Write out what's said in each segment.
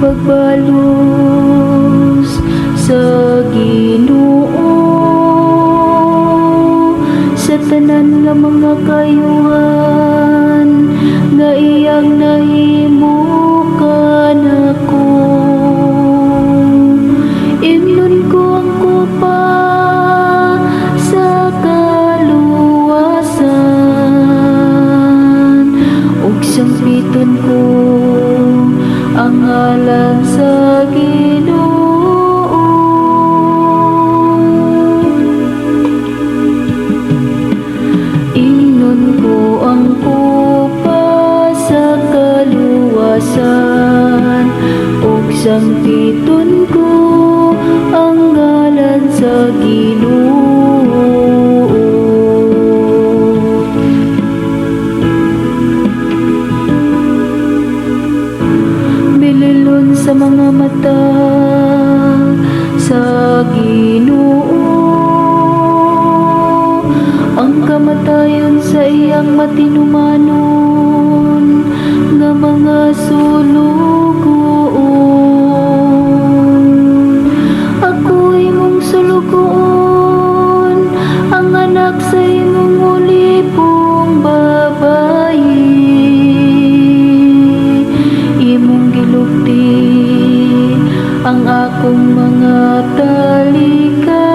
pagbalos sa Ginoo. Sa tanan nga mga kayuhan ang ngalan sa Ginoo Ingnon ko ang kupa sa kaluwasan ug sampiton ko Ginoo ang kamatayon sa iyang matinumanon nga mga sulugoon ako imong sulugoon ang anak sa imong akong mga talikala.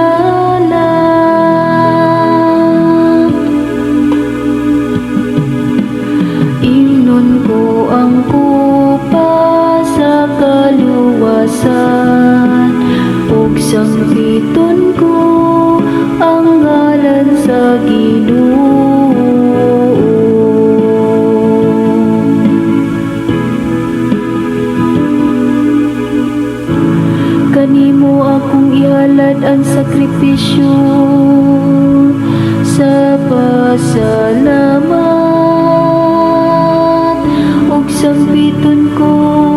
Ko ang kupa sa kaluwasan Akong ihalad ang sakripisyo sa pasalamat. Ug sambiton ko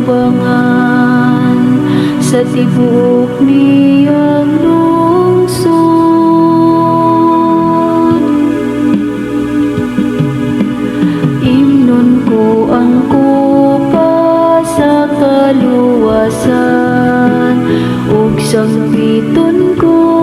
sa tubangan sa tibuok niyang lungsod. Imnon ko ang kupa sa kaluwasan ug sangpiton ko